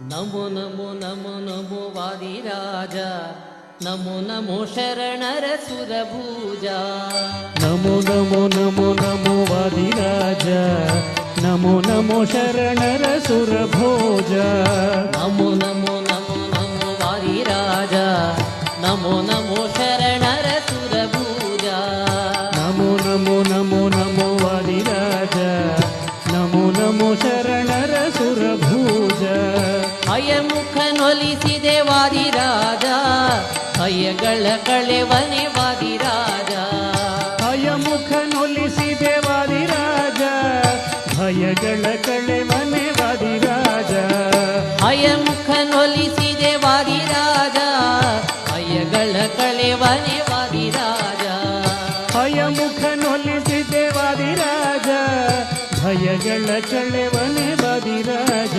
నమో నమో నమో నమో వాదిరాజా నమో నమో శరణర సురభూజా నమో నమో నమో నమో వాదిరాజా నమో నమో శరణర సురభోజా నమో నమో నమో నమో వాదిరాజా నమో నమో శరణర సురభూజా నమో నమో నమో నమో వాదిరాజా నమో నమో ನೊಲಿಸಿದೆ ವಾದಿರಾಜ ಅಯ್ಯಗಳ ಕಳೆವನೆ ವಾದಿರಾಜ ಭಯಮುಖ ನೊಲಿಸಿದೆ ವಾದಿರಾಜ ಭಯಗಳ ಕಳೆವನೆ ವಾದಿರಾಜ ಅಯಮುಖ ನೊಲಿಸಿದೆ ವಾದಿರಾಜ ಅಯ್ಯಗಳ ಕಳೆವನೆ ವಾದಿರಾಜ ಭಯಮುಖ ನೊಲಿಸಿದೆ ವಾದಿರಾಜ ಭಯಗಳ ಕಳೆವನೆ ವಾದಿರಾಜ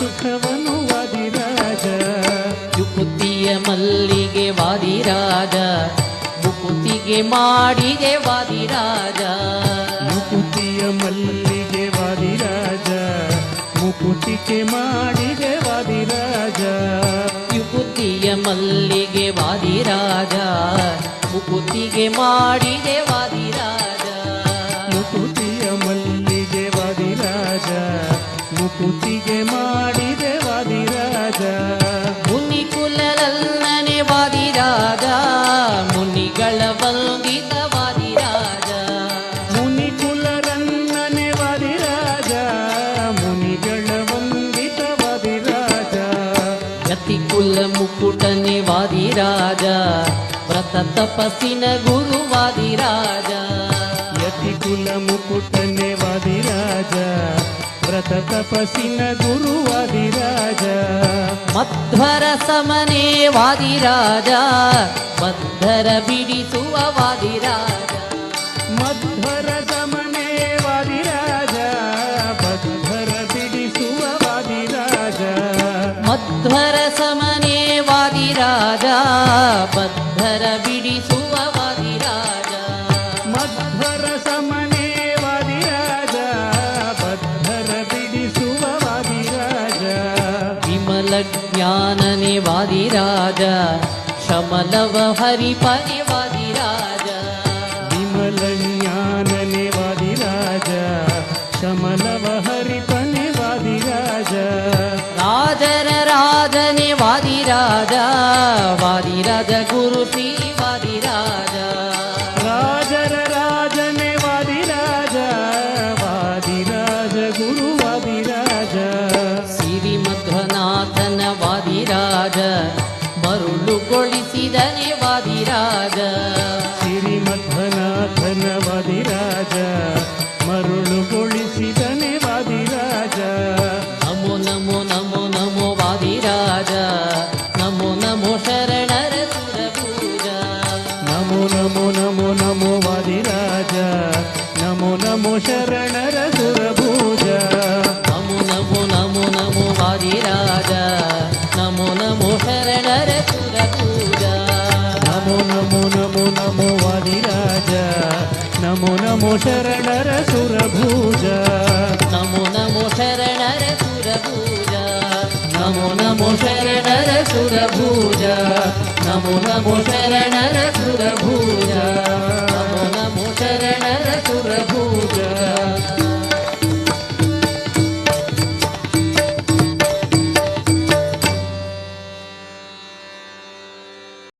ಸುಖವನು ವಾದಿರಾಜ. ಯುಕುತಿಯ ಮಲ್ಲಿಗೆ ವಾದಿರಾಜ. ಮುಕುತಿಗೆ ಮಾಡಿದೆ ವಾದಿರಾಜ. ಮುಕುತಿಯ ಮಲ್ಲಿಗೆ ವಾದಿರಾಜ. ಮುಕುತಿಗೆ ಮಾಡಿದೆ ವಾದಿರಾಜ. ಯುಕುತಿಯ ಮಲ್ಲಿಗೆ ವಾದಿರಾಜ. ಮುಕುತಿಗೆ ಮಾಡಿದೆ ವಾದಿರಾಜ. ವಾದಿರಾಜ ವ್ರತ ತಪಸ್ಸಿನ ಗುರು ವಾದಿರಾಜ ಯತಿ ಕುಲ ಮುಕುಟನೆ ವಾದಿರಾಜ ವ್ರತ ತಪಸ್ಸಿನ ಗುರು ವಾದಿರಾಜ ಮಧ್ವರ ಸಮನೆ ವಾದಿರಾಜ ಬದ್ಧರ ಬಿಡಿಸುವ ವಾದಿರಾಜ ಮಧ್ವರ ಬದ್ಧರ ಬಿಡಿಸುವ ವಾದಿರಾಜ ಮಧ್ವರ ಸಮನೆ ವಾದಿರಾಜ ಬದ್ಧರ ಬಿಡಿಸುವ ವಾದಿರಾಜ ವಿಮಲ ಜ್ಞಾನನೆ ವಾದಿರಾಜ ಶಮಲವ ಹರಿಪನೆ ವಾದಿರಾಜ ವಿಮಲ ಜ್ಞಾನನೆ ವಾದಿರಾಜ ಶಮಲವ ಹರಿಪನೆ ವಾದಿರಾಜ ராஜா வாதிராஜ குரு பி வாதிராஜா ராஜர ராஜனே வாதிராஜா வாதிராஜ குரு வாதிராஜா சிறி மಧ್ವನಾಥನ வாதிராஜ ಬರುಳುಗೊಳಿಸಿದನೆ ವಾದಿರಾಜ నమో నమో నమో నమో వాదిరాజ నమో నమో శరణర సురభూజ నమో నమో నమో నమో వాదిరాజ నమో నమో శరణర సురభూజ నమో నమో నమో నమో వాదిరాజ నమో నమో శరణర సురభూజ నమో నమో శరణర సురభూజ నమో నమో ನಮೋ ನಮೋ ಶರಣರ ಸುರಭೂಜ